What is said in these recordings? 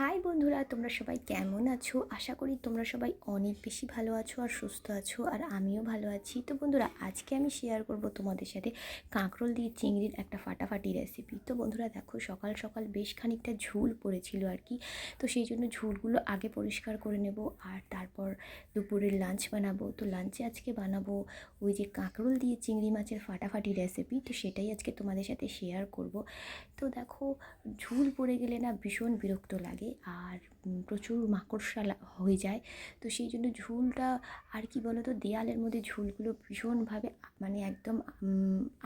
High বন্ধুরা, তোমরা সবাই কেমন আছো? আশা করি তোমরা সবাই অনেক বেশি ভালো আছো আর সুস্থ আছো, আর আমিও ভালো আছি। তো বন্ধুরা, আজকে আমি শেয়ার করব তোমাদের সাথে কাঁকরোল দিয়ে চিংড়ির একটা ফাটাফাটি রেসিপি তো বন্ধুরা, দেখো, সকাল সকাল বেশ খানিকটা ঝুল পড়েছিল আর কি। তো সেই জন্য ঝুলগুলো আগে পরিষ্কার করে নেব আর তারপর দুপুরের লাঞ্চ বানাবো। তো লাঞ্চে আজকে বানাবো ওই যে কাঁকরোল দিয়ে চিংড়ি মাছের ফাটাফাটি রেসিপি তো সেটাই আজকে তোমাদের সাথে শেয়ার করব। তো দেখো, ঝুল পড়ে গেলে না ভীষণ বিরক্ত লাগে। আর প্রচুর মাকড়সা হয়ে যায়। তো সেই জন্য ঝুলটা আর কি বলো তো দেয়ালের মধ্যে ঝুলগুলো ভীষণভাবে মানে একদম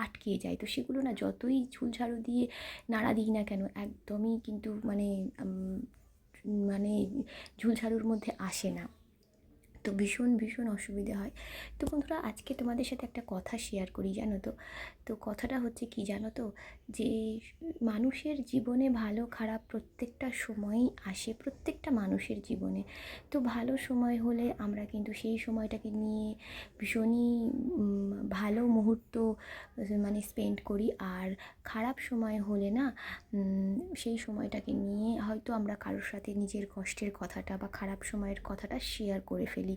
আটকে যায়। তো সেগুলো না যতই ঝুল ঝাড়ু দিয়ে নাড়া দিই না কেন, একদমই কিন্তু মানে মানে ঝুল ঝাড়ুর মধ্যে আসে না। তো ভীষণ ভীষণ অসুবিধে হয়। তো বন্ধুরা, আজকে তোমাদের সাথে একটা কথা শেয়ার করি, জানো তো? তো কথাটা হচ্ছে কি জানো তো? যে মানুষের জীবনে ভালো, খারাপ প্রত্যেকটা সময়ই আসে, প্রত্যেকটা মানুষের জীবনে। তো ভালো সময় হলে আমরা কিন্তু সেই সময়টাকে নিয়ে ভীষণই ভালো মুহূর্ত মানে স্পেন্ড করি। আর খারাপ সময় হলে না সেই সময়টাকে নিয়ে হয়তো আমরা কারোর সাথে নিজের কষ্টের কথাটা বা খারাপ সময়ের কথাটা শেয়ার করে ফেলি।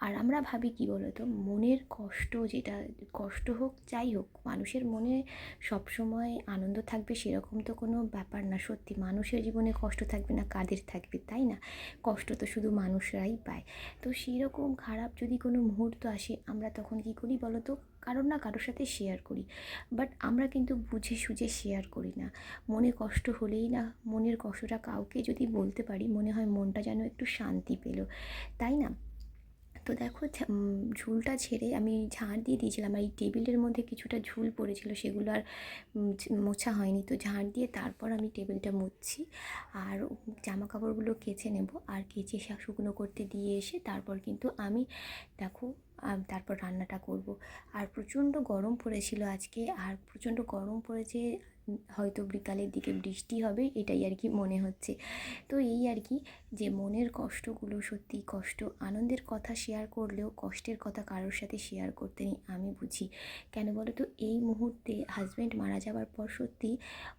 আর আমরা ভাবি, কি বলতো, মনের কষ্ট যেটা, কষ্ট হোক, যাই হোক, মানুষের মনে সব সময় আনন্দ থাকবে, সেরকম তো কোনো ব্যাপার না। সত্যি, মানুষের জীবনে কষ্ট থাকবে না, কাদের থাকবে, তাই না? কষ্ট তো শুধু মানুষরাই পায়। তো সেই রকম খারাপ যদি কোনো মুহূর্ত আসে, আমরা তখন কি করি বলো তো কারোর না কারোর সাথে শেয়ার করি। বাট আমরা কিন্তু বুঝে সুঝে শেয়ার করি না। মনে কষ্ট হলেই না, মনের কষ্টটা কাউকে যদি বলতে পারি, মনে হয় মনটা যেন একটু শান্তি পেল। তাই না? তো দেখো ঝুলটা ছেড়ে আমি ঝাড় দিয়ে দিয়েছিলাম আর এই টেবিলের মধ্যে কিছুটা ঝুল পড়েছিল সেগুলো আর মোছা হয়নি। তো ঝাড় দিয়ে তারপর আমি টেবিলটা মুছছি আর জামা কাপড়গুলো কেচে নেব আর কেচে শা- শুকনো করতে দিয়ে এসে তারপর কিন্তু আমি দেখো তারপর রান্নাটা করব। আর প্রচণ্ড গরম পড়েছিল আজকে আর প্রচণ্ড গরম পড়েছে হয়তো বিকালের দিকে বৃষ্টি হবে, এটাই আর কি মনে হচ্ছে। তো এই আর কি যে মনের কষ্টগুলো সত্যি কষ্ট, আনন্দের কথা শেয়ার করলেও কষ্টের কথা কারোর সাথে শেয়ার করতে নেই, আমি বুঝি। কেন বলো তো এই মুহূর্তে হাজব্যান্ড মারা যাওয়ার পর সত্যি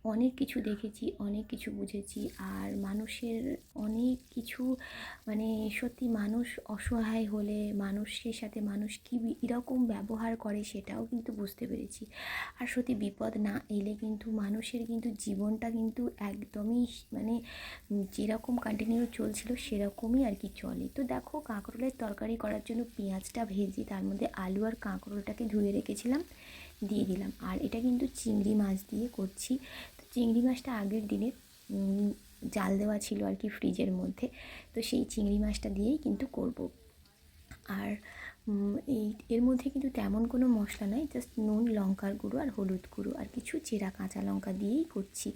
অনেক কিছু দেখেছি, অনেক কিছু বুঝেছি আর মানুষের অনেক কিছু মানে সত্যি মানুষ অসহায় হলে, মানুষের সাথে মানুষ কী এরকম ব্যবহার করে সেটাও কিন্তু বুঝতে পেরেছি। আর সত্যি বিপদ না এলে কিন্তু মানুষের কিন্তু জীবনটা কিন্তু একদমই মানে যেরকম কন্টিনিউ চলছিল সেরকমই আর কি চলে। তো দেখো, কাঁকরোলের তরকারি করার জন্য পেঁয়াজটা ভেজে তার মধ্যে আলু আর কাঁকরোলটাকে ধুয়ে রেখেছিলাম, দিয়ে দিলাম। আর এটা কিন্তু চিংড়ি মাছ দিয়ে করছি। তো চিংড়ি মাছটা আগের দিনে জাল দেওয়া ছিল আর কি ফ্রিজের মধ্যে। তো সেই চিংড়ি মাছটা দিয়েই কিন্তু করব। আর এই, এর মধ্যে কিন্তু তেমন কোনো মশলা নয় জাস্ট নুন, লঙ্কার গুঁড়ো আর হলুদ গুঁড়ো আর কিছু চেরা কাঁচা লঙ্কা দিয়েই করছি।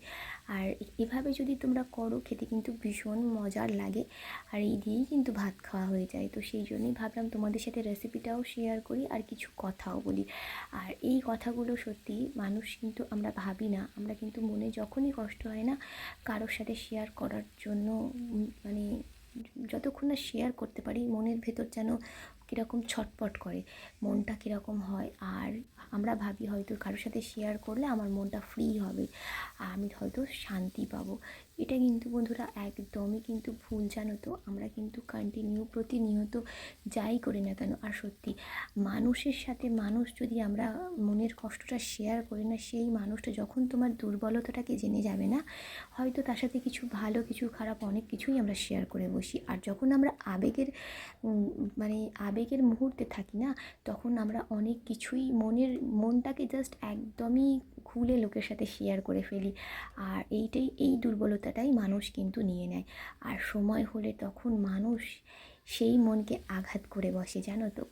আর এভাবে যদি তোমরা করো, খেতে কিন্তু ভীষণ মজার লাগে। আর এই দিয়েই কিন্তু ভাত খাওয়া হয়ে যায়। তো সেই জন্যই ভাবলাম তোমাদের সাথে রেসিপিটাও শেয়ার করি আর কিছু কথাও বলি। আর এই কথাগুলো সত্যি মানুষ কিন্তু আমরা ভাবি না। আমরা কিন্তু মনে যখনই কষ্ট হয় না, কারোর সাথে শেয়ার করার জন্য মানে যতক্ষণ না শেয়ার করতে পারি, মনের ভেতর যেন কীরকম ছটপট করে, মনটা কীরকম হয়। আর আমরা ভাবি হয়তো কারোর সাথে শেয়ার করলে আমার মনটা ফ্রি হবে, আমি হয়তো শান্তি পাবো। এটা কিন্তু বন্ধুরা একদমই কিন্তু ভুল, জানো তো? আমরা কিন্তু কন্টিনিউ প্রতিনিয়ত যাই করি না কেন? আর সত্যি, মানুষের সাথে মানুষ যদি আমরা মনের কষ্টটা শেয়ার করি না, সেই মানুষটা যখন তোমার দুর্বলতাটাকে জেনে যাবে না, হয়তো তার সাথে কিছু ভালো, কিছু খারাপ অনেক কিছুই আমরা শেয়ার করে বসি। আর যখন আমরা আবেগের মানে আবেগের মুহূর্তে থাকি না, তখন আমরা অনেক কিছুই মনের, মনটাকে জাস্ট একদমই খুলে লোকের সাথে শেয়ার করে ফেলি। আর এইটাই, এই দুর্বলতাটাই মানুষ কিন্তু নিয়ে নেয়। আর সময় হলে তখন মানুষ সেই মনকে আঘাত করে বসে, জানো তো?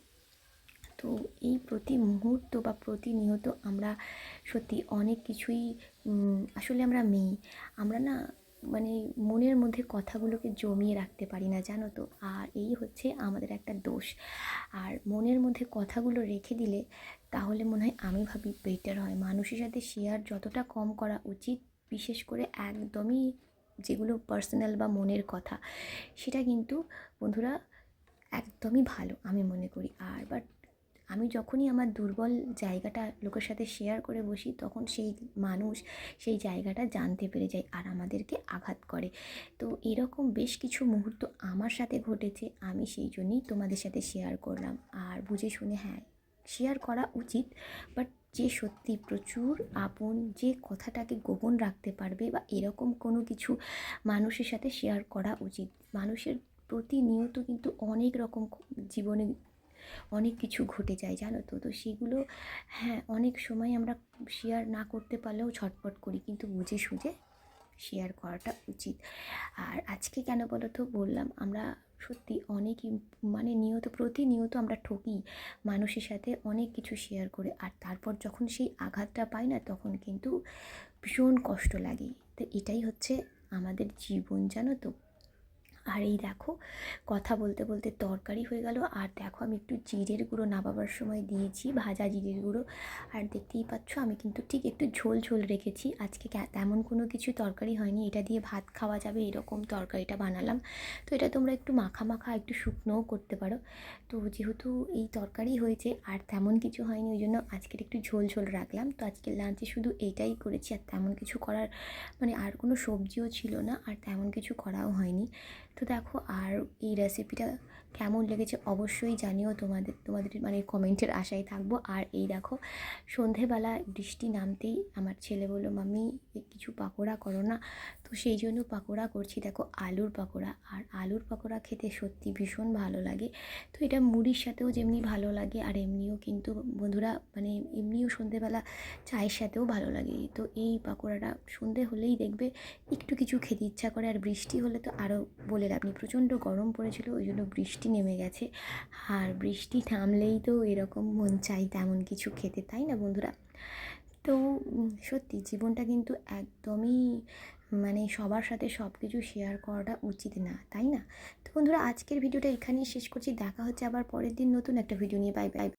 তো এই প্রতি মুহূর্ত বা প্রতিনিয়ত আমরা সত্যি অনেক কিছুই আসলে আমরা মেয়ে। আমরা না মানে মনের মধ্যে কথাগুলোকে জমিয়ে রাখতে পারি না, জানো তো? আর এই হচ্ছে আমাদের একটা দোষ। আর মনের মধ্যে কথাগুলো রেখে দিলে তাহলে মনে হয় আমি ভাবি বেটার হয়। মানুষের সাথে শেয়ার যতটা কম করা উচিত, বিশেষ করে একদমই যেগুলো পার্সোনাল বা মনের কথা, সেটা কিন্তু বন্ধুরা একদমই ভালো আমি মনে করি। আর বাট আমি যখনই আমার দুর্বল জায়গাটা লোকের সাথে শেয়ার করে বসি, তখন সেই মানুষ সেই জায়গাটা জানতে পেরে যায় আর আমাদেরকে আঘাত করে। তো এরকম বেশ কিছু মুহূর্ত আমার সাথে ঘটেছে, আমি সেই জন্যই তোমাদের সাথে শেয়ার করলাম। আর বুঝে শুনে হ্যাঁ শেয়ার করা উচিত বাট যে সত্যি প্রচুর আপন, যে কথাটাকে গোপন রাখতে পারবে বা এরকম কোনো কিছু মানুষের সাথে শেয়ার করা উচিত। মানুষের প্রতিনিয়ত কিন্তু অনেক রকম জীবনে অনেক কিছু ঘটে যায়, জানো তো? তো সেগুলো হ্যাঁ অনেক সময় আমরা শেয়ার না করতে পারলেও ছটপট করি, কিন্তু বুঝে সুঝে শেয়ার করাটা উচিত। আর আজকে কেন বলো তো বললাম, আমরা সত্যি অনেক মানে নিয়ত, প্রতিনিয়ত আমরা ঠকি মানুষের সাথে অনেক কিছু শেয়ার করে। আর তারপর যখন সেই আঘাতটা পাই না, তখন কিন্তু ভীষণ কষ্ট লাগে। তো এটাই হচ্ছে আমাদের জীবন, জানো তো? আর এই দেখো, কথা বলতে বলতে তরকারি হয়ে গেল। আর দেখো, আমি একটু জিরের গুঁড়ো নামাবার সময় দিয়েছি, ভাজা জিরের গুঁড়ো। আর দেখতেই পাচ্ছ, আমি কিন্তু ঠিক একটু ঝোল ঝোল রেখেছি। আজকে তেমন কোনো কিছু তরকারি হয়নি। এটা দিয়ে ভাত খাওয়া যাবে, এরকম তরকারিটা বানালাম। তো এটা তোমরা একটু মাখা মাখা, একটু শুকনোও করতে পারো। তো যেহেতু এই তরকারি হয়েছে, আর তেমন কিছু হয়নি, ওই জন্য আজকের একটু ঝোল ঝোল রাখলাম। তো আজকের লাঞ্চে শুধু এটাই করেছি, আর তেমন কিছু করার মানে আর কোনো সবজিও ছিল না, আর তেমন কিছু করাও হয়নি। তো দেখো, আর এই রেসিপিটা কেমন লেগেছে অবশ্যই জানিও তোমাদের তোমাদের মানে কমেন্টের আশায় থাকব। আর এই দেখো, সন্ধেবেলা বৃষ্টি নামতেই আমার ছেলে বলল, মাম্মি কিছু পাকোড়া করো না। তো সেই জন্য পাকোড়া করছি। দেখো, আলুর পাকোড়া, আর আলুর পাকোড়া খেতে সত্যি ভীষণ ভালো লাগে। তো এটা মুড়ির সাথেও যেমনি ভালো লাগে, আর এমনিও কিন্তু বন্ধুরা মানে এমনিও সন্ধেবেলা চায়ের সাথেও ভালো লাগে। তো এই পাকোড়াটা সন্ধে হলেই দেখবে, একটু কিছু খেতে ইচ্ছা করে, আর বৃষ্টি হলে তো আরও বলে আপনি প্রচণ্ড গরম পড়েছিল, ওই জন্য বৃষ্টি নেমে গেছে। আর বৃষ্টি থামলেই তো এরকম মন চাই তেমন কিছু খেতে, তাই না বন্ধুরা? তো সত্যি জীবনটা কিন্তু একদমই মানে সবার সাথে সব কিছু শেয়ার করাটা উচিত না, তাই না? তো বন্ধুরা, আজকের ভিডিওটা এখানেই শেষ করছি। দেখা হচ্ছে আবার পরের দিন নতুন একটা ভিডিও নিয়ে। Bye bye